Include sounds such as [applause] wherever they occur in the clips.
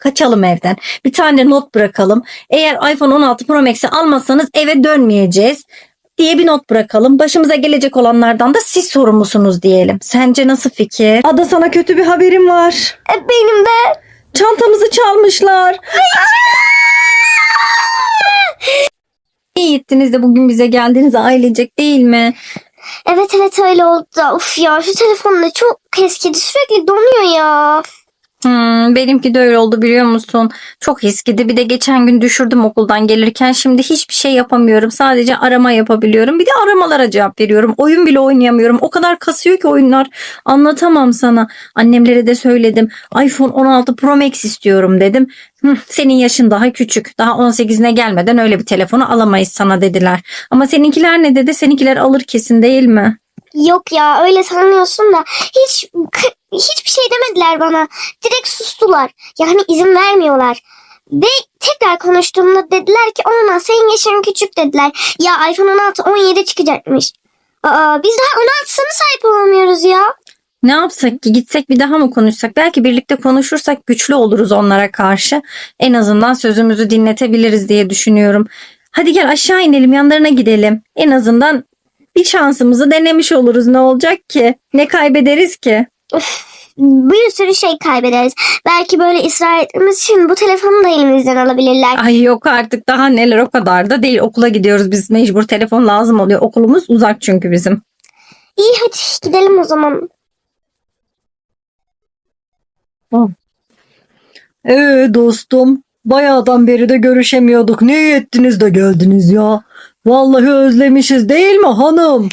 Kaçalım evden. Bir tane not bırakalım. Eğer iPhone 16 Pro Max'i almazsanız eve dönmeyeceğiz diye bir not bırakalım. Başımıza gelecek olanlardan da siz sorumlusunuz diyelim. Sence nasıl fikir? Ada sana kötü bir haberim var. E, benim de. Çantamızı çalmışlar. İyi ettiniz de bugün bize geldiniz ailecek değil mi? Evet evet öyle oldu. Uf ya şu telefon da çok eskidi. Sürekli donuyor ya. Hmm, benimki de öyle oldu biliyor musun? Çok eskidi. Bir de geçen gün düşürdüm okuldan gelirken. Şimdi hiçbir şey yapamıyorum. Sadece arama yapabiliyorum. Bir de aramalara cevap veriyorum. Oyun bile oynayamıyorum. O kadar kasıyor ki oyunlar. Anlatamam sana. Annemlere de söyledim. iPhone 16 Pro Max istiyorum dedim. Senin yaşın daha küçük. Daha 18'ine gelmeden öyle bir telefonu alamayız sana dediler. Ama seninkiler ne dedi? Seninkiler alır kesin değil mi? Yok ya öyle sanıyorsun da hiç hiçbir şey demediler bana. Direkt sustular. Yani izin vermiyorlar. Ve tekrar konuştuğumda dediler ki ona senin yaşın küçük dediler. Ya iPhone 16 17 çıkacakmış. Aa, biz daha 16'sına sahip olamıyoruz ya. Ne yapsak ki gitsek bir daha mı konuşsak? Belki birlikte konuşursak güçlü oluruz onlara karşı. En azından sözümüzü dinletebiliriz diye düşünüyorum. Hadi gel aşağı inelim yanlarına gidelim. En azından bir şansımızı denemiş oluruz ne olacak ki? Ne kaybederiz ki? Bir sürü şey kaybederiz. Belki böyle ısrar ettiğimiz için bu telefonu da elimizden alabilirler. Ay yok artık daha neler o kadar da değil. Okula gidiyoruz biz mecbur telefon lazım oluyor. Okulumuz uzak çünkü bizim. İyi hadi gidelim o zaman. Ee dostum bayağıdan beri de görüşemiyorduk. Ne ettiniz de geldiniz ya. Vallahi özlemişiz değil mi hanım?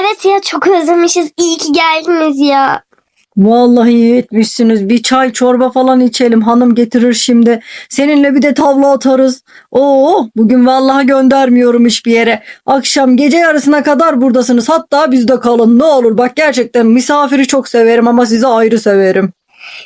Evet ya çok özlemişiz. İyi ki geldiniz ya. Vallahi iyi etmişsiniz. Bir çay çorba falan içelim. Hanım getirir şimdi. Seninle bir de tavla atarız. Oo, bugün vallahi göndermiyorum hiçbir yere. Akşam gece yarısına kadar buradasınız. Hatta bizde kalın. Ne olur bak gerçekten misafiri çok severim ama sizi ayrı severim.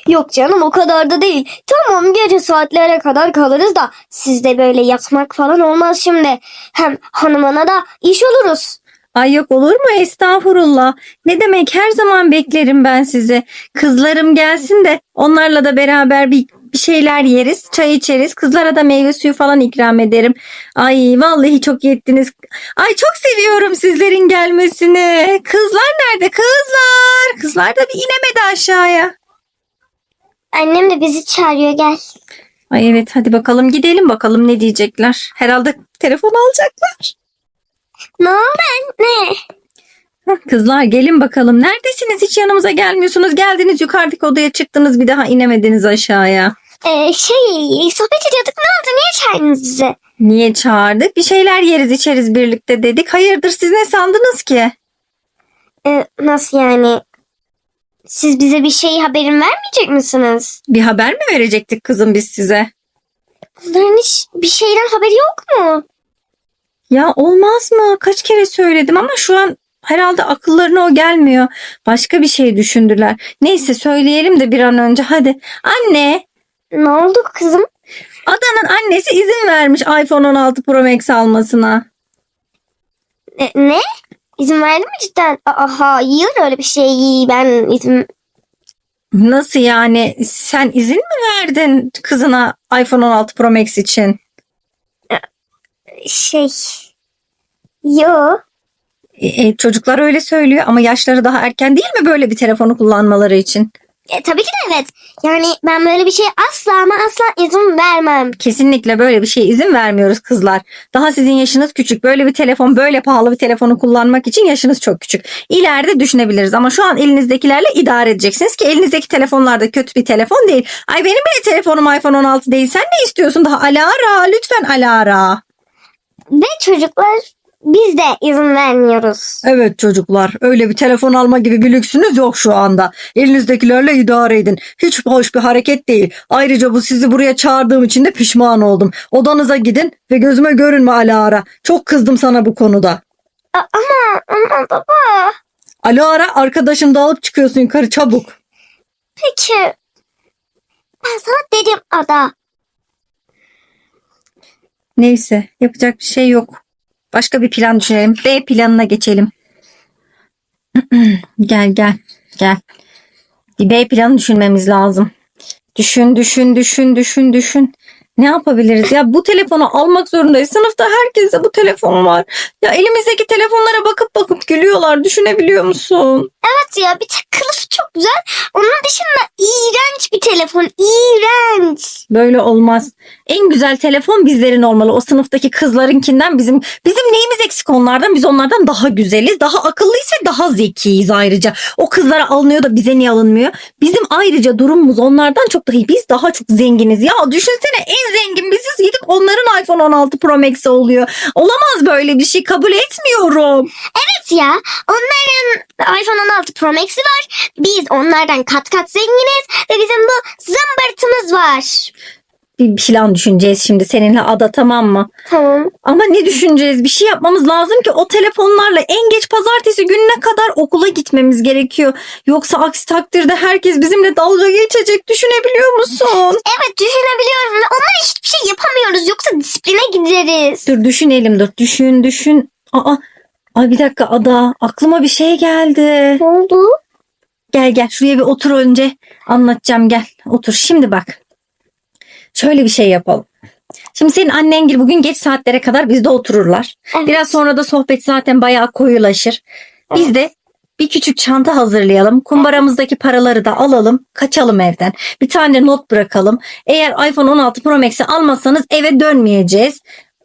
Yok canım o kadar da değil. Tamam gece saatlere kadar kalırız da sizde böyle yatmak falan olmaz şimdi. Hem hanımana da iş oluruz. Ay yok olur mu estağfurullah. Ne demek her zaman beklerim ben sizi. Kızlarım gelsin de onlarla da beraber bir, bir şeyler yeriz. Çay içeriz. Kızlara da meyve suyu falan ikram ederim. Ay vallahi çok yettiniz. Ay çok seviyorum sizlerin gelmesini. Kızlar nerede kızlar? Kızlar da bir inemedi aşağıya. Annem de bizi çağırıyor gel. Ay evet hadi bakalım gidelim bakalım ne diyecekler. Herhalde telefon alacaklar. Ne oldu ne? Hah, Kızlar gelin bakalım. Neredesiniz? Hiç yanımıza gelmiyorsunuz. Geldiniz yukarıdaki odaya çıktınız bir daha inemediniz aşağıya. Ee, şey sohbet ediyorduk ne oldu niye çağırdınız bizi? Niye çağırdık? Bir şeyler yeriz içeriz birlikte dedik. Hayırdır siz ne sandınız ki? Ee, nasıl yani? Siz bize bir şey haberin vermeyecek misiniz? Bir haber mi verecektik kızım biz size? Bunların hiç bir şeyden haberi yok mu? Ya olmaz mı? Kaç kere söyledim ama şu an herhalde akıllarına o gelmiyor. Başka bir şey düşündüler. Neyse söyleyelim de bir an önce hadi. Anne, Ne oldu kızım? Adan'ın annesi izin vermiş iPhone 16 Pro Max almasına. E, ne? İzin verdi mi cidden? Aa, hayır öyle bir şey ben izin... Nasıl yani? Sen izin mi verdin kızına iPhone 16 Pro Max için? Şey... Yo. E, e, çocuklar öyle söylüyor ama yaşları daha erken değil mi böyle bir telefonu kullanmaları için? E, tabii ki de evet. Yani ben böyle bir şey asla ama asla izin vermem. Kesinlikle böyle bir şeye izin vermiyoruz kızlar. Daha sizin yaşınız küçük. Böyle bir telefon, böyle pahalı bir telefonu kullanmak için yaşınız çok küçük. İleride düşünebiliriz ama şu an elinizdekilerle idare edeceksiniz ki elinizdeki telefonlar da kötü bir telefon değil. Ay benim bile telefonum iPhone 16 değil. Sen ne istiyorsun daha? Alara lütfen Alara. Ve çocuklar biz de izin vermiyoruz. Evet çocuklar öyle bir telefon alma gibi bir lüksünüz yok şu anda. Elinizdekilerle idare edin. Hiç hoş bir hareket değil. Ayrıca bu sizi buraya çağırdığım için de pişman oldum. Odanıza gidin ve gözüme görünme Alara. Çok kızdım sana bu konuda. A- ama ama baba. Alara arkadaşını da alıp çıkıyorsun yukarı çabuk. Peki. Ben sana dedim ada. Neyse yapacak bir şey yok. Başka bir plan düşünelim. B planına geçelim. [clears throat] gel gel gel. Bir B planı düşünmemiz lazım. Düşün, düşün, düşün, düşün, düşün. Ne yapabiliriz? Ya bu telefonu almak zorundayız. Sınıfta herkeste bu telefon var. Ya elimizdeki telefonlara bakıp bakıp gülüyorlar. Düşünebiliyor musun? Evet ya bir tek kılıfı çok güzel. Onun dışında iğrenç bir telefon. İğrenç. Böyle olmaz. En güzel telefon bizlerin olmalı. O sınıftaki kızlarınkinden bizim bizim neyimiz eksik onlardan? Biz onlardan daha güzeliz. Daha akıllıyız ve daha zekiyiz ayrıca. O kızlara alınıyor da bize niye alınmıyor? Bizim ayrıca durumumuz onlardan çok daha iyi. Biz daha çok zenginiz. Ya düşünsene en zengin biziz gidip onların iPhone 16 Pro Max'i oluyor. Olamaz böyle bir şey. Kabul etmiyorum. Evet ya onların iPhone 16 Pro Max'i var. Biz onlardan kat kat zenginiz. Ve bizim bu zımbırtımız var. Bir plan düşüneceğiz şimdi seninle Ada tamam mı? Tamam. Ama ne düşüneceğiz? Bir şey yapmamız lazım ki o telefonlarla en geç pazartesi gününe kadar okula gitmemiz gerekiyor. Yoksa aksi takdirde herkes bizimle dalga geçecek. Düşünebiliyor musun? [laughs] Evet düşünebiliyorum ve onlara hiçbir şey yapamıyoruz. Yoksa disipline gideriz. Dur düşünelim dur. Düşün düşün. Aa, ay bir dakika Ada. Aklıma bir şey geldi. Ne oldu? Gel gel şuraya bir otur önce. Anlatacağım gel. Otur şimdi bak. Şöyle bir şey yapalım. Şimdi senin annen gibi bugün geç saatlere kadar bizde otururlar. Evet. Biraz sonra da sohbet zaten bayağı koyulaşır. Biz de bir küçük çanta hazırlayalım. Kumbaramızdaki paraları da alalım. Kaçalım evden. Bir tane de not bırakalım. Eğer iPhone 16 Pro Max'i almazsanız eve dönmeyeceğiz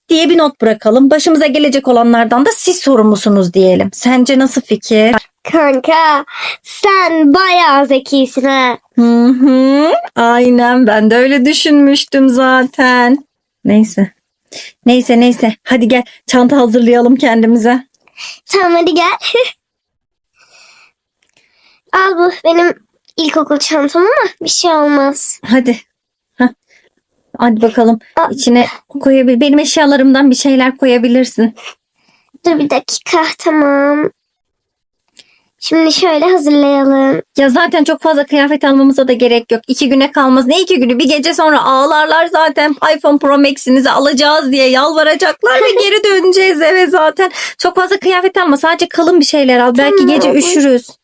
diye bir not bırakalım. Başımıza gelecek olanlardan da siz sorumlusunuz diyelim. Sence nasıl fikir? Kanka sen bayağı zekisin ha. Hı hı. Aynen ben de öyle düşünmüştüm zaten. Neyse. Neyse neyse. Hadi gel çanta hazırlayalım kendimize. Tamam hadi gel. [laughs] Al bu benim ilkokul çantam ama bir şey olmaz. Hadi. Hah. Hadi bakalım. Aa. İçine koyabil. Benim eşyalarımdan bir şeyler koyabilirsin. Dur bir dakika tamam. Şimdi şöyle hazırlayalım. Ya zaten çok fazla kıyafet almamıza da gerek yok. İki güne kalmaz. Ne iki günü? Bir gece sonra ağlarlar zaten. iPhone Pro Max'inizi alacağız diye yalvaracaklar ve [laughs] geri döneceğiz eve zaten. Çok fazla kıyafet alma. Sadece kalın bir şeyler al. Belki gece üşürüz.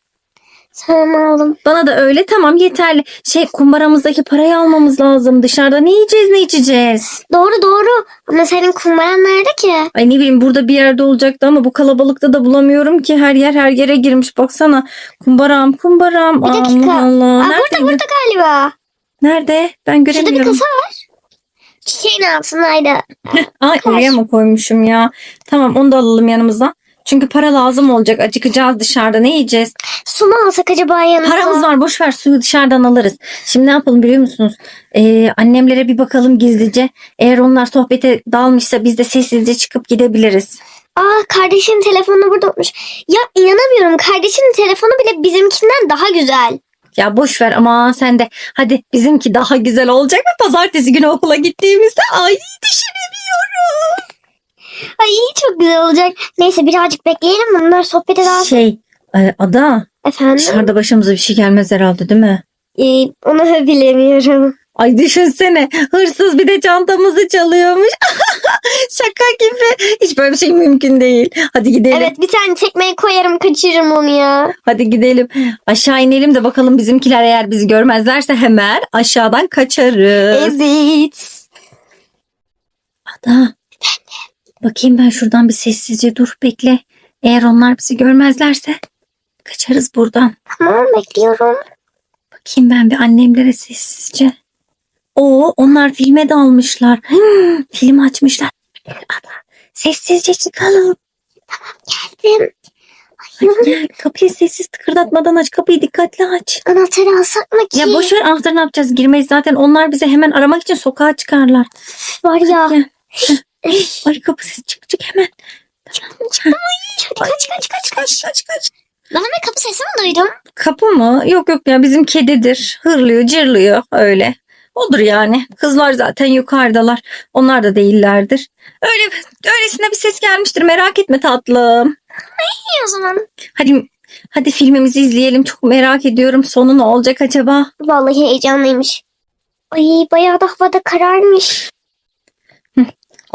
Tamam oğlum. Bana da öyle tamam yeterli. Şey kumbaramızdaki parayı almamız lazım. Dışarıda ne yiyeceğiz ne içeceğiz? Doğru doğru. Ama senin kumbaran nerede ki? Ay ne bileyim burada bir yerde olacaktı ama bu kalabalıkta da bulamıyorum ki. Her yer her yere girmiş. Baksana kumbaram kumbaram. Bir dakika. Allah. Aa, burada burada galiba. Nerede? Ben Şurada bir göremiyorum. kasa var. Çiçeğin altındaydı. [laughs] Ay oraya mı koymuşum ya? Tamam onu da alalım yanımıza. Çünkü para lazım olacak. Acıkacağız dışarıda. Ne yiyeceğiz? Su mu alsak acaba yanımıza? Paramız var. Boş ver suyu dışarıdan alırız. Şimdi ne yapalım biliyor musunuz? Ee, annemlere bir bakalım gizlice. Eğer onlar sohbete dalmışsa biz de sessizce çıkıp gidebiliriz. Aa kardeşinin telefonu burada unutmuş. Ya inanamıyorum. Kardeşinin telefonu bile bizimkinden daha güzel. Ya boş ver ama sen de hadi bizimki daha güzel olacak ve pazartesi günü okula gittiğimizde ay düşünemiyorum. Ay çok güzel olacak. Neyse birazcık bekleyelim. Bunlar sohbet eder. Şey e, Ada Efendim? dışarıda başımıza bir şey gelmez herhalde değil mi? Ee, onu bilemiyorum. Ay düşünsene hırsız bir de çantamızı çalıyormuş. [laughs] Şaka gibi. Hiç böyle bir şey mümkün değil. Hadi gidelim. Evet bir tane tekmeyi koyarım kaçırırım onu ya. Hadi gidelim. Aşağı inelim de bakalım bizimkiler eğer bizi görmezlerse hemen aşağıdan kaçarız. Evet. Ada. Bakayım ben şuradan bir sessizce dur bekle. Eğer onlar bizi görmezlerse kaçarız buradan. Tamam bekliyorum. Bakayım ben bir annemlere sessizce. Oo onlar filme dalmışlar. Hmm, film açmışlar. Ada sessizce çıkalım. Geldim. Hadi gel kapıyı sessiz tıkırdatmadan aç kapıyı dikkatli aç. Anahtarı alsak mı ki? Ya boş ver anahtarı ne yapacağız girmeyiz zaten onlar bize hemen aramak için sokağa çıkarlar. Var ya. Gel. Ay kapı sesi çık çık hemen. Hadi kaç kaç kaç kaç. kaç kaç. Ben de kapı sesi mi duydum? Kapı mı? Yok yok ya bizim kedidir. Hırlıyor cırlıyor öyle. Odur yani. Kızlar zaten yukarıdalar. Onlar da değillerdir. Öyle öylesine bir ses gelmiştir. Merak etme tatlım. İyi o zaman. Hadi hadi filmimizi izleyelim. Çok merak ediyorum. Sonu ne olacak acaba? Vallahi heyecanlıymış. Ay bayağı da havada kararmış.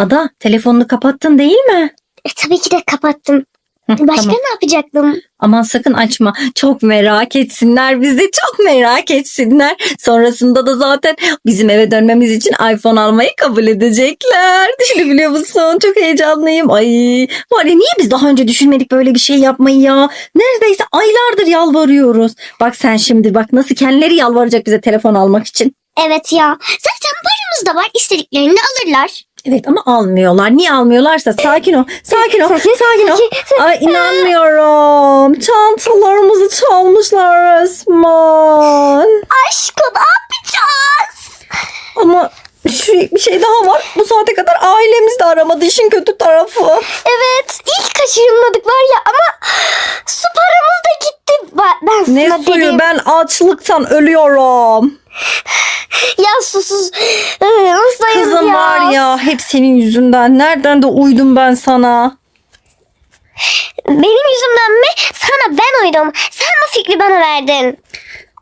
Ada telefonunu kapattın değil mi? E, tabii ki de kapattım. Hı, Başka tamam. ne yapacaktım? Aman sakın açma. Çok merak etsinler bizi. Çok merak etsinler. Sonrasında da zaten bizim eve dönmemiz için iPhone almayı kabul edecekler. [laughs] Düşünebiliyor musun? Çok heyecanlıyım. Ay var ya niye biz daha önce düşünmedik böyle bir şey yapmayı ya? Neredeyse aylardır yalvarıyoruz. Bak sen şimdi bak nasıl kendileri yalvaracak bize telefon almak için. Evet ya. Zaten paramız da var. İstediklerini de alırlar. Evet ama almıyorlar. Niye almıyorlarsa sakin ol. Sakin ol. Sakin ol. Ay inanmıyorum. Çantalarımızı çalmışlar resmen. Aşkım ne yapacağız? Ama şu bir şey daha var. Bu saate kadar ailemiz de aramadı. İşin kötü tarafı. Evet. ilk kaçırılmadık var ya ama su paramız da gitti. Ba- Ben sana Ne suyu dedim. ben açlıktan ölüyorum. Ya susuz. Ee, Nasıl Kızım var ya hep senin yüzünden. Nereden de uydum ben sana. Benim yüzümden mi? Sana ben uydum. Sen bu fikri bana verdin.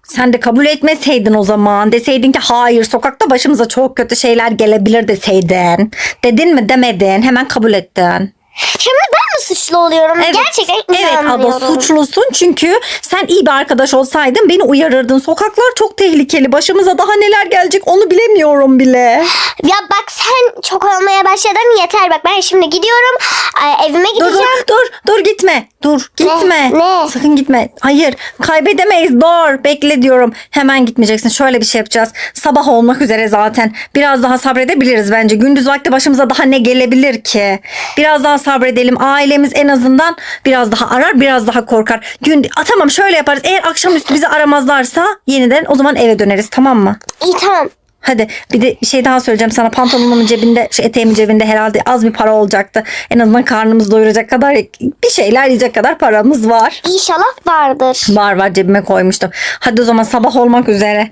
Sen de kabul etmeseydin o zaman. Deseydin ki hayır sokakta başımıza çok kötü şeyler gelebilir deseydin. Dedin mi demedin. Hemen kabul ettin. Şimdi mi suçlu oluyorum? Gerçekten Evet abla inanmıyorum. suçlusun çünkü sen iyi bir arkadaş olsaydın beni uyarırdın. Sokaklar çok tehlikeli. Başımıza daha neler gelecek onu bilemiyorum bile. Ya bak sen çok olmaya başladın yeter bak ben şimdi gidiyorum Ay, evime Dur gideceğim. dur dur dur gitme. Dur gitme. Ne? Sakın gitme. Hayır kaybedemeyiz. Dur bekle diyorum. Hemen gitmeyeceksin. Şöyle bir şey yapacağız. Sabah olmak üzere zaten. Biraz daha sabredebiliriz bence. Gündüz vakti başımıza daha ne gelebilir ki? Biraz daha sabredelim. Ailemiz en azından biraz daha arar biraz daha korkar. Gün... Tamam şöyle yaparız. Eğer akşamüstü bizi aramazlarsa yeniden o zaman eve döneriz tamam mı? İyi tamam. Hadi bir de bir şey daha söyleyeceğim sana. Pantolonumun cebinde, şu eteğimin cebinde herhalde az bir para olacaktı. En azından karnımızı doyuracak kadar bir şeyler yiyecek kadar paramız var. İnşallah vardır. Var var cebime koymuştum. Hadi o zaman sabah olmak üzere.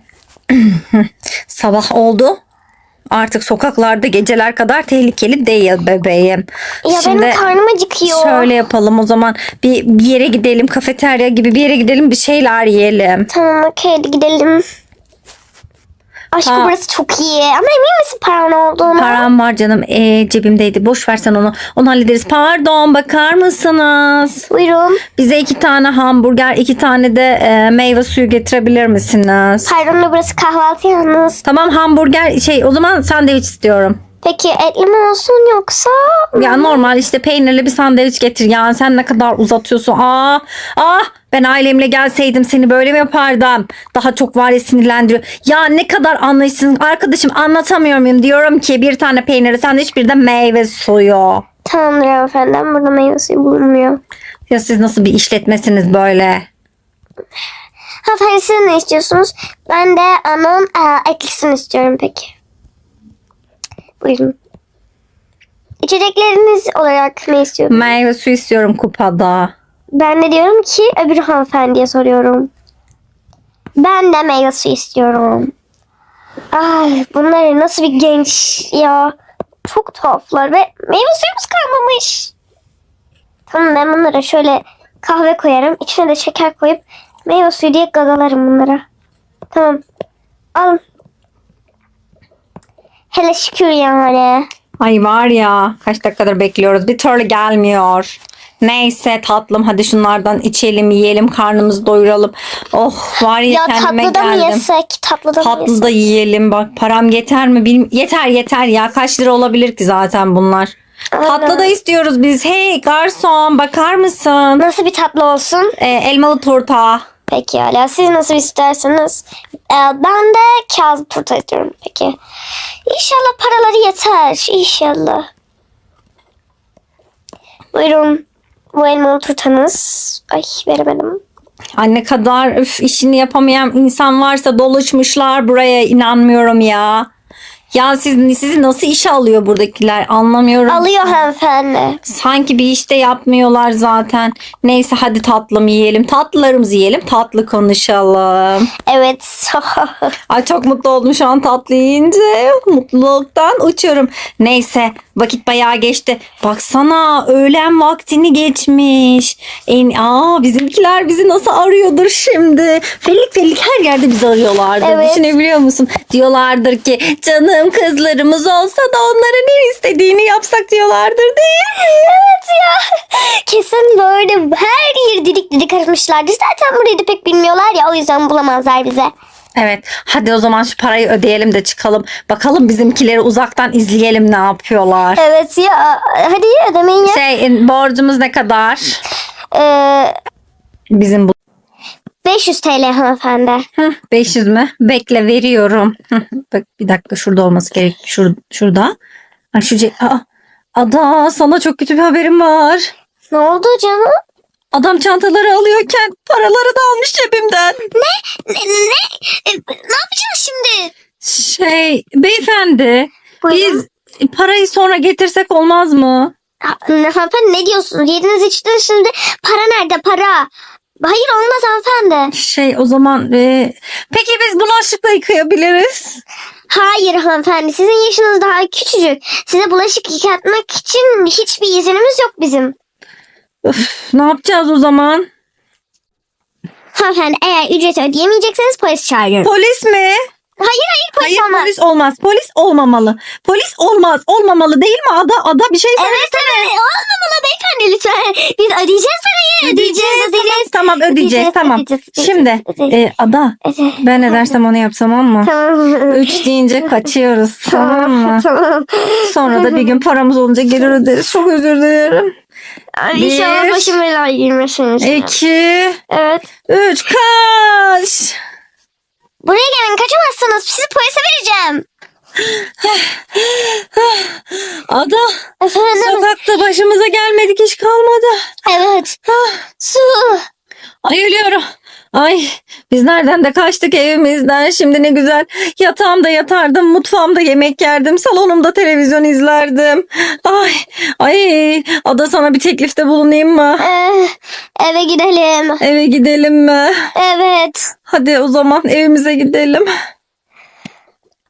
[clears throat] sabah oldu. Artık sokaklarda geceler kadar tehlikeli değil bebeğim. Ya benim karnım acıkıyor. şöyle yapalım o zaman. Bir, bir yere gidelim kafeterya gibi bir yere gidelim bir şeyler yiyelim. Tamam okey gidelim. Aşkım Ha. burası çok iyi. Ama emin misin paran olduğunu? Param var canım ee, cebimdeydi. Boş versen onu. Onu hallederiz. Pardon bakar mısınız? Buyurun. Bize iki tane hamburger, iki tane de e, meyve suyu getirebilir misiniz? Pardon da burası kahvaltı yalnız. Tamam hamburger şey o zaman sandviç istiyorum. Peki etli mi olsun yoksa? Ya normal işte peynirli bir sandviç getir. Ya sen ne kadar uzatıyorsun. Aa, ah ben ailemle gelseydim seni böyle mi yapardım? Daha çok var ya sinirlendiriyor. Ya ne kadar anlayışsın arkadaşım anlatamıyor muyum? Diyorum ki bir tane peynirli sandviç bir de meyve suyu. Tamamdır hanımefendi ama burada meyve suyu bulunmuyor. Ya siz nasıl bir işletmesiniz böyle? Hanımefendi siz ne istiyorsunuz? Ben de onun e, etlisini istiyorum peki. Buyurun. İçecekleriniz olarak ne istiyorsunuz? Meyve suyu istiyorum kupada. Ben de diyorum ki öbür hanımefendiye soruyorum. Ben de meyve suyu istiyorum. Ay bunlar nasıl bir genç ya. Çok tuhaflar ve meyve suyumuz kalmamış. Tamam ben bunlara şöyle kahve koyarım. içine de şeker koyup meyve suyu diye gagalarım bunlara. Tamam. Alın. Hele şükür yani. Ay var ya kaç dakikadır bekliyoruz bir türlü gelmiyor. Neyse tatlım hadi şunlardan içelim yiyelim karnımızı doyuralım. Oh var ya, Ya kendime tatlı da mı geldim. yesek? Tatlı da mı Tatlı yesek? da yiyelim bak param yeter mi bilmiyorum. Yeter yeter ya kaç lira olabilir ki zaten bunlar. Aynen. Tatlı da istiyoruz biz. Hey garson bakar mısın? Nasıl bir tatlı olsun? Ee, elmalı turta. Peki hala siz nasıl isterseniz. Ee, ben de kağıt turta istiyorum peki. İnşallah paraları yeter. İnşallah. Buyurun. Bu elmalı turtanız. Ay veremedim. Ay ne kadar üf, işini yapamayan insan varsa dolaşmışlar buraya inanmıyorum ya. Ya siz sizi nasıl işe alıyor buradakiler anlamıyorum. Alıyor hanımefendi. Sanki bir işte yapmıyorlar zaten. Neyse hadi tatlım yiyelim. Tatlılarımızı yiyelim. Tatlı konuşalım. Evet. [laughs] Ay çok mutlu oldum şu an tatlı yiyince. Mutluluktan uçuyorum. Neyse vakit bayağı geçti. Baksana öğlen vaktini geçmiş. En, aa bizimkiler bizi nasıl arıyordur şimdi. Fellik fellik her yerde bizi arıyorlardır. Evet. Düşünebiliyor musun? Diyorlardır ki canım Bizim kızlarımız olsa da onların her istediğini yapsak diyorlardır değil mi? Evet ya. Kesin böyle her yeri didik didik aramışlardır. Zaten burayı da pek bilmiyorlar ya o yüzden bulamazlar bize. Evet hadi o zaman şu parayı ödeyelim de çıkalım. Bakalım bizimkileri uzaktan izleyelim ne yapıyorlar. Evet ya hadi ödemeyin ya. Şey borcumuz ne kadar? Ee, Bizim bu 500 TL hanımefendi. Hı, 500 mü? Bekle veriyorum. Bak bir dakika şurada olması gerek. Şur, şurada. Ay şu ce- Aa, Ada sana çok kötü bir haberim var. Ne oldu canım? Adam çantaları alıyorken paraları da almış cebimden. Ne? Ne? E, ne yapacağız şimdi? Şey beyefendi Buyurun. biz parayı sonra getirsek olmaz mı? Ha, ne- Hanımefendi ne diyorsunuz? Yediniz içtiniz şimdi. Para nerede para? Hayır olmaz hanımefendi. Şey o zaman e, peki biz bulaşıkla yıkayabiliriz. Hayır hanımefendi sizin yaşınız daha küçücük. Size bulaşık yıkatmak için hiçbir iznimiz yok bizim. Öf, ne yapacağız o zaman? Hanımefendi eğer ücret ödeyemeyecekseniz polis çağırıyorum. Polis mi? Hayır hayır polis Hayır olmaz. polis olmaz. Polis olmamalı. Polis olmaz. Olmamalı değil mi Ada? Ada bir şey söyle. Evet evet olmamalı beyefendi lütfen. Biz ödeyeceğiz parayı. Ödeyeceğiz ödeyeceğiz. Tamam ödeyeceğiz Ödeyeceğiz, tamam. ödeyeceğiz, ödeyeceğiz, Şimdi ödeyeceğiz. e, Ada Evet. ben ne dersem onu yap tamam mı? Tamam. Üç deyince kaçıyoruz tamam mı? Tamam. Sonra da bir gün paramız olunca gelir öderiz. Çok özür dilerim. Ay, İnşallah Bir. başım belaya girmesin. İki, Evet. üç, kaç. Buraya gelin kaçamazsınız. Sizi polise vereceğim. [sighs] Ada Efendim? sokakta başımıza gelmedik hiç kalmadı. Evet. Su. Ay ölüyorum. Ay biz nereden de kaçtık evimizden. Şimdi ne güzel yatağımda yatardım, mutfağımda yemek yerdim, salonumda televizyon izlerdim. Ay ay Ada sana bir teklifte bulunayım mı? Ee, eve gidelim. Eve gidelim mi? Evet. Hadi o zaman evimize gidelim.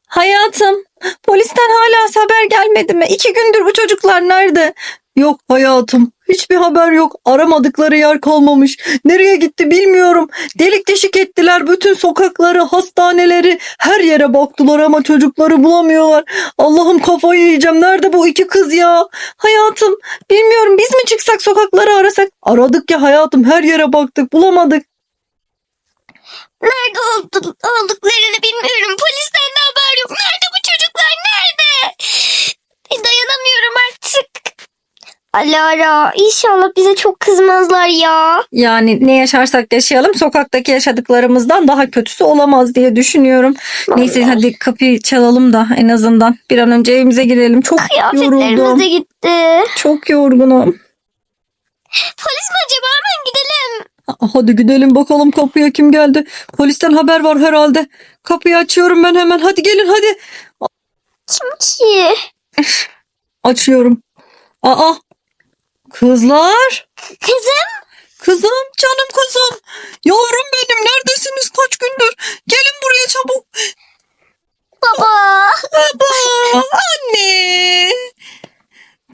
Hayatım, polisten hala haber gelmedi mi? İki gündür bu çocuklar nerede? Yok hayatım, hiçbir haber yok. Aramadıkları yer kalmamış. Nereye gitti bilmiyorum. Delik deşik ettiler bütün sokakları, hastaneleri. Her yere baktılar ama çocukları bulamıyorlar. Allah'ım kafayı yiyeceğim. Nerede bu iki kız ya? Hayatım, bilmiyorum biz mi çıksak sokakları arasak? Aradık ya hayatım, her yere baktık, bulamadık. Nerede oldu, olduklarını bilmiyorum. Polisten de haber yok. Nerede bu çocuklar? Nerede? Dayanamıyorum artık. Alara inşallah bize çok kızmazlar ya. Yani ne yaşarsak yaşayalım sokakdaki yaşadıklarımızdan daha kötüsü olamaz diye düşünüyorum. Neyse Vallahi. hadi kapıyı çalalım da en azından bir an önce evimize girelim. Çok yoruldum. de gitti. Çok yorgunum. Polis mi acaba? Hemen gidelim. Hadi gidelim bakalım kapıya kim geldi. Polisten haber var herhalde. Kapıyı açıyorum ben hemen. Hadi gelin hadi. Kim ki? Açıyorum. Aa kızlar. Kızım. Kızım canım kızım. Yavrum benim neredesiniz kaç gündür? Gelin buraya çabuk. Baba. Baba, anne.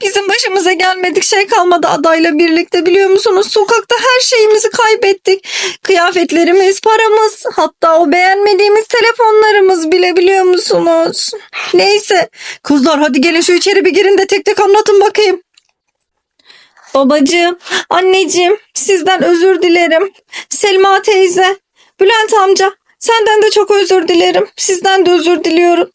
Bizim başımıza gelmedik şey kalmadı adayla birlikte biliyor musunuz? Sokakta her şeyimizi kaybettik. Kıyafetlerimiz, paramız, hatta o beğenmediğimiz telefonlarımız bile biliyor musunuz? Neyse. Kızlar hadi gelin şu içeri bir girin de tek tek anlatın bakayım. Babacığım, anneciğim sizden özür dilerim. Selma teyze, Bülent amca senden de çok özür dilerim. Sizden de özür diliyorum.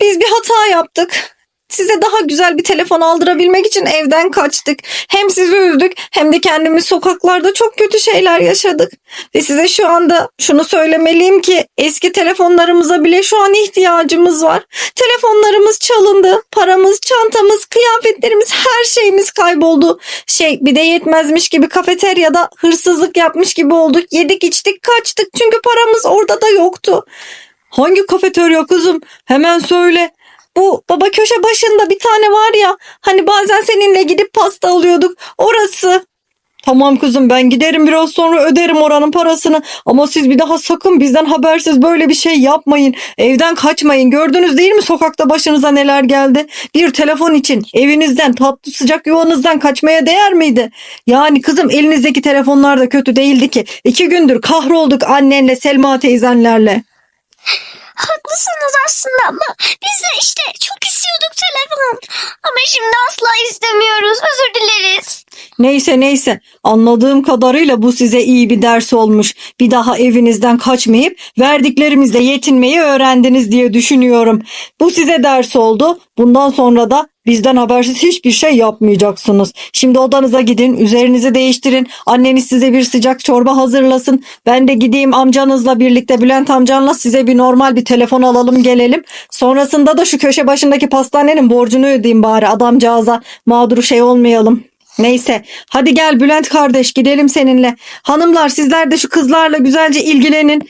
Biz bir hata yaptık. Size daha güzel bir telefon aldırabilmek için evden kaçtık. Hem sizi üzdük hem de kendimiz sokaklarda çok kötü şeyler yaşadık. Ve size şu anda şunu söylemeliyim ki eski telefonlarımıza bile şu an ihtiyacımız var. Telefonlarımız çalındı. Paramız, çantamız, kıyafetlerimiz her şeyimiz kayboldu. Şey bir de yetmezmiş gibi kafeteryada hırsızlık yapmış gibi olduk. Yedik içtik kaçtık çünkü paramız orada da yoktu. Hangi kafeterya kızım? Hemen söyle. Bu baba köşe başında bir tane var ya hani bazen seninle gidip pasta alıyorduk orası. Tamam kızım ben giderim biraz sonra öderim oranın parasını ama siz bir daha sakın bizden habersiz böyle bir şey yapmayın. Evden kaçmayın gördünüz değil mi sokakta başınıza neler geldi? Bir telefon için evinizden tatlı sıcak yuvanızdan kaçmaya değer miydi? Yani kızım elinizdeki telefonlar da kötü değildi ki. İki gündür kahrolduk annenle Selma teyzenlerle. Haklısınız aslında ama biz de işte çok istiyorduk telefon. Ama şimdi asla istemiyoruz. Özür dileriz. Neyse neyse anladığım kadarıyla bu size iyi bir ders olmuş. Bir daha evinizden kaçmayıp verdiklerimizle yetinmeyi öğrendiniz diye düşünüyorum. Bu size ders oldu. Bundan sonra da bizden habersiz hiçbir şey yapmayacaksınız. Şimdi odanıza gidin, üzerinizi değiştirin. Anneniz size bir sıcak çorba hazırlasın. Ben de gideyim amcanızla birlikte Bülent amcanla size bir normal bir telefon alalım gelelim. Sonrasında da şu köşe başındaki pastanenin borcunu ödeyeyim bari adamcağıza. Mağduru şey olmayalım. Neyse hadi gel Bülent kardeş gidelim seninle. Hanımlar sizler de şu kızlarla güzelce ilgilenin.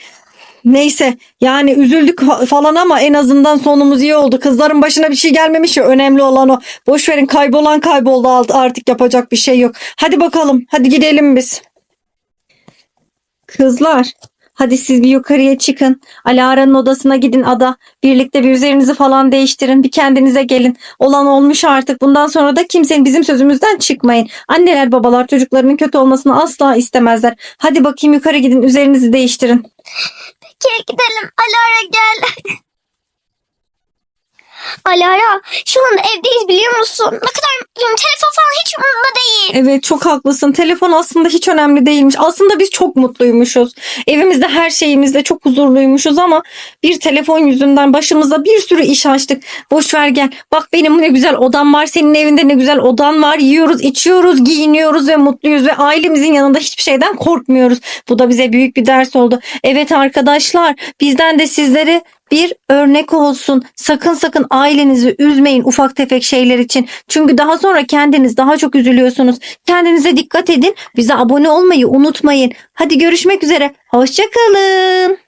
Neyse yani üzüldük fa- falan ama en azından sonumuz iyi oldu. Kızların başına bir şey gelmemiş ya önemli olan o. Boş verin kaybolan kayboldu artık yapacak bir şey yok. Hadi bakalım hadi gidelim biz. Kızlar hadi siz bir yukarıya çıkın. Alara'nın odasına gidin ada. Birlikte bir üzerinizi falan değiştirin. Bir kendinize gelin. Olan olmuş artık. Bundan sonra da kimsenin bizim sözümüzden çıkmayın. Anneler babalar çocuklarının kötü olmasını asla istemezler. Hadi bakayım yukarı gidin üzerinizi değiştirin. Peki gidelim. Alara gel. [laughs] Alara şu anda evdeyiz biliyor musun? Ne kadar mutluyum. Telefon falan hiç umurumda değil. Evet çok haklısın. Telefon aslında hiç önemli değilmiş. Aslında biz çok mutluymuşuz. Evimizde her şeyimizde çok huzurluymuşuz ama bir telefon yüzünden başımıza bir sürü iş açtık. Boş ver gel. Bak benim ne güzel odam var. Senin evinde ne güzel odan var. Yiyoruz, içiyoruz, giyiniyoruz ve mutluyuz ve ailemizin yanında hiçbir şeyden korkmuyoruz. Bu da bize büyük bir ders oldu. Evet arkadaşlar, bizden de sizlere bir örnek olsun. Sakın sakın ailenizi üzmeyin ufak tefek şeyler için. Çünkü daha sonra kendiniz daha çok üzülüyorsunuz. Kendinize dikkat edin. Bize abone olmayı unutmayın. Hadi görüşmek üzere. Hoşçakalın.